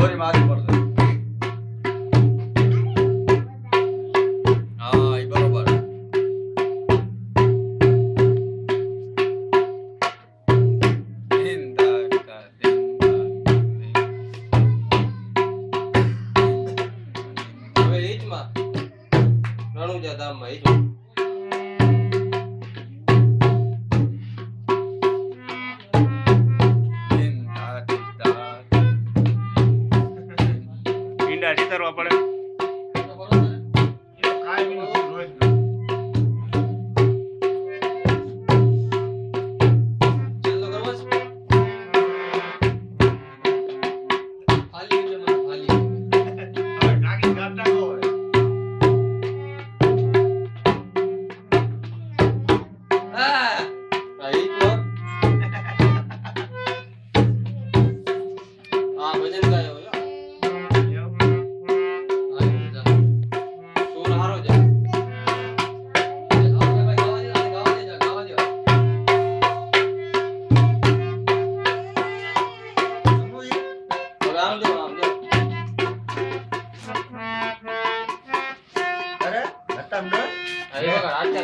Sorry મારી પડશે હા એ બરોબર હવે એ. હવે ઈજમાં રણુજા ઈજમાં ધીંધા, ઈંડા જીતરવા પડે. అరే అత్తండు అయ్యో రాత్రి.